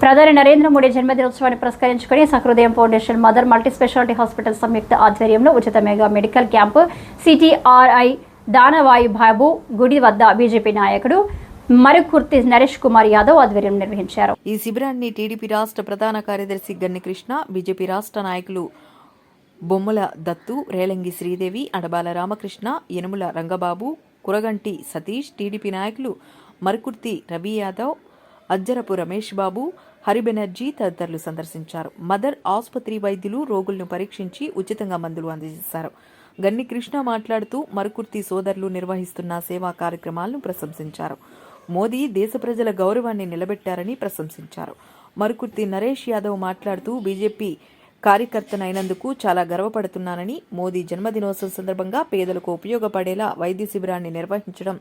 ప్రధాని నరేంద్ర మోడీ జన్మదినోత్సవాన్ని పురస్కరించుకుని Sahrudayam foundation mother multi specialty hospital సంయుక్త ఆధ్వర్యంలో ఉచిత మెగా మెడికల్ క్యాంపు సిటీఆర్ఐ దానవాయి బాబు గుడి వద్ద బీజేపీ నాయకుడు మరుకుర్తి నరేష్ కుమార్ యాదవ్ ఆధ్వర్యం నిర్వహించారు. ఈ శిబిరాన్ని టీడీపీ రాష్ట్ర ప్రధాన కార్యదర్శి గన్ని కృష్ణ బీజేపీ రాష్ట్ర నాయకులు బొమ్మల దత్తు రేలంగి శ్రీదేవి అడబాల రామకృష్ణ యనుముల రంగబాబు కురగంటి సతీష్ టీడీపీ నాయకులు మరుకుర్తి రవి యాదవ్ అజ్జరపు రమేష్ బాబు హరిబెనర్జీ తదితరులు సందర్శించారు. మదర్ ఆసుపత్రి వైద్యులు రోగులను పరీక్షించి ఉచితంగా మందులు అందజేశారు. గన్ని కృష్ణ మాట్లాడుతూ మరుకుర్తి సోదరులు నిర్వహిస్తున్న సేవా కార్యక్రమాలను ప్రశంసించారు. మోదీ దేశ ప్రజల గౌరవాన్ని నిలబెట్టారని ప్రశంసించారు. మరుకుర్తి నరేష్ యాదవ్ మాట్లాడుతూ బీజేపీ కార్యకర్తనైనందుకు చాలా గర్వపడుతున్నానని మోదీ జన్మదినోత్సవం సందర్భంగా పేదలకు ఉపయోగపడేలా వైద్య శిబిరాన్ని నిర్వహించడం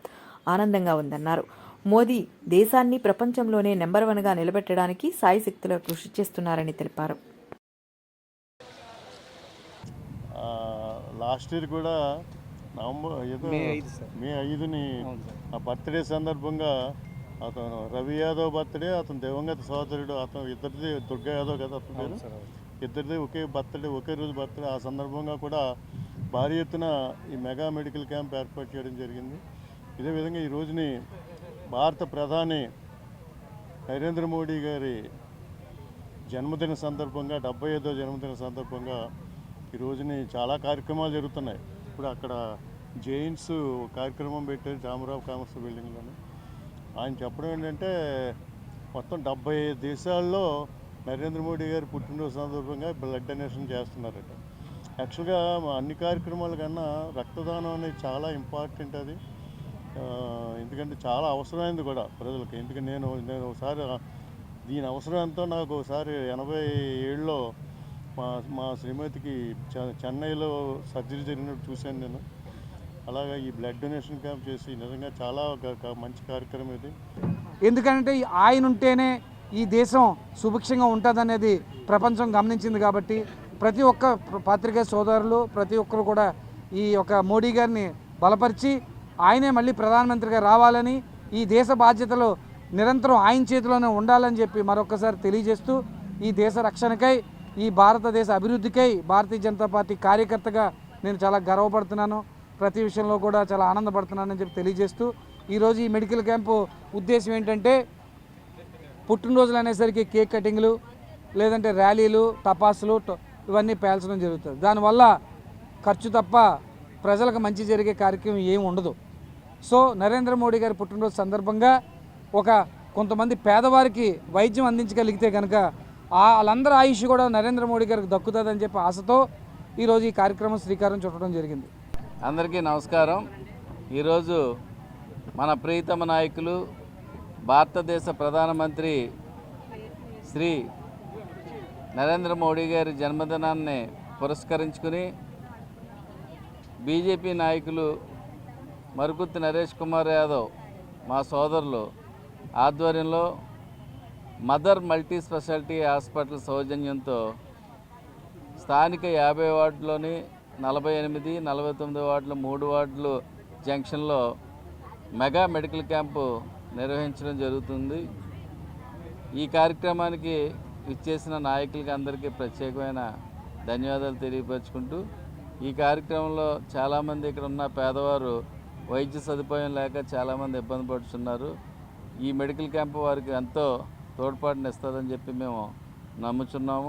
ఆనందంగా ఉందన్నారు. మోదీ దేశాన్ని ప్రపంచంలోనే నెంబర్ వన్గా నిలబెట్టడానికి సాయశక్తుల కృషి చేస్తున్నారని తెలిపారు ఆ, లాస్ట్ ఇయర్ కూడా నవంబర్ ఏదో మే ఐదు సార్. మే ఐదుని. ఆ బర్త్డే సందర్భంగా అతను రవి యాదవ్ బర్త్డే అతను దివంగత సోదరుడు అతను ఇద్దరిది దుర్గా యాదవ్ కదా అతని పేరు. ఇద్దరిది ఒకే బర్త్డే ఒకే రోజు బర్త్డే ఆ సందర్భంగా కూడా భారీ ఎత్తున ఈ మెగా మెడికల్ క్యాంప్ ఏర్పాటు చేయడం జరిగింది ఇదే విధంగా ఈ రోజుని భారత ప్రధాని నరేంద్ర మోడీ గారి జన్మదిన సందర్భంగా డెబ్బై ఐదో జన్మదిన సందర్భంగా ఈ రోజుని చాలా కార్యక్రమాలు జరుగుతున్నాయి. ఇప్పుడు అక్కడ జైన్స్ కార్యక్రమం పెట్టారు రామరావు కామర్స్ బిల్డింగ్లోని. ఆయన చెప్పడం ఏంటంటే మొత్తం డెబ్బై ఐదు దేశాల్లో నరేంద్ర మోడీ గారి పుట్టినరోజు సందర్భంగా బ్లడ్ డొనేషన్ చేస్తున్నారట. యాక్చువల్గా అన్ని కార్యక్రమాల కన్నా రక్తదానం అనేది చాలా ఇంపార్టెంట్ అది. ఎందుకంటే చాలా అవసరమైంది కూడా ప్రజలకు. ఎందుకంటే నేను నేను ఒకసారి దీని అవసరం ఎంతో నాకు ఒకసారి ఎనభై ఏళ్ళలో మా మా శ్రీమతికి చె- చెన్నైలో సర్జరీ జరిగినట్టు చూశాను నేను. అలాగా ఈ బ్లడ్ డొనేషన్ క్యాంప్ చేసి నిజంగా చాలా ఒక- మంచి కార్యక్రమం ఇది. ఎందుకంటే ఆయన ఉంటేనే ఈ దేశం సుభిక్షంగా ఉంటుందనేది ప్రపంచం గమనించింది కాబట్టి ప్రతి ఒక్క ప్ర- పాత్రికేయ సోదరులు ప్రతి ఒక్కరు కూడా ఈ యొక్క మోడీ గారిని బలపరిచి ఆయనే మళ్ళీ ప్రధానమంత్రిగా రావాలని ఈ దేశ బాధ్యతలు నిరంతరం ఆయన చేతిలోనే ఉండాలని చెప్పి మరొకసారి తెలియజేస్తూ ఈ దేశ రక్షణకై ఈ భారతదేశ అభివృద్ధికై భారతీయ జనతా పార్టీ కార్యకర్తగా నేను చాలా గర్వపడుతున్నాను. ప్రతి విషయంలో కూడా చాలా ఆనందపడుతున్నానని చెప్పి తెలియజేస్తూ ఈరోజు ఈ మెడికల్ క్యాంపు ఉద్దేశం ఏంటంటే పుట్టినరోజులు అనేసరికి కేక్ కటింగ్లు లేదంటే ర్యాలీలు టపాసులు ఇవన్నీ పేల్చడం జరుగుతుంది. దానివల్ల ఖర్చు తప్ప ప్రజలకు మంచి జరిగే కార్యక్రమం ఏమి ఉండదు. సో నరేంద్ర మోడీ గారి పుట్టినరోజు సందర్భంగా ఒక కొంతమంది పేదవారికి వైద్యం అందించగలిగితే కనుక ఆ- వాళ్ళందరి ఆయుష్ కూడా నరేంద్ర మోడీ గారికి దక్కుతుందని చెప్పి ఆశతో ఈరోజు ఈ కార్యక్రమం శ్రీకారం చుట్టడం జరిగింది. అందరికీ నమస్కారం. ఈరోజు మన ప్రియతమ నాయకులు భారతదేశ ప్రధానమంత్రి శ్రీ నరేంద్ర మోడీ గారి జన్మదినాన్ని పురస్కరించుకుని బీజేపీ నాయకులు మరుగుత్తి నరేష్ కుమార్ యాదవ్ మా సోదరులు ఆధ్వర్యంలో మదర్ మల్టీ స్పెషాలిటీ హాస్పిటల్ సౌజన్యంతో స్థానిక యాభై వార్డులోని నలభై ఎనిమిది నలభై తొమ్మిది వార్డులు మూడు వార్డులు జంక్షన్లో మెగా మెడికల్ క్యాంపు నిర్వహించడం జరుగుతుంది. ఈ కార్యక్రమానికి ఇచ్చేసిన నాయకులకి అందరికీ ప్రత్యేకమైన ధన్యవాదాలు తెలియపరుచుకుంటూ ఈ కార్యక్రమంలో చాలామంది ఇక్కడ ఉన్న పేదవారు వైద్య సదుపాయం లేక చాలామంది ఇబ్బంది పడుతున్నారు. ఈ మెడికల్ క్యాంపు వారికి ఎంతో తోడ్పాటునిస్తుందని చెప్పి మేము నమ్ముచున్నాము.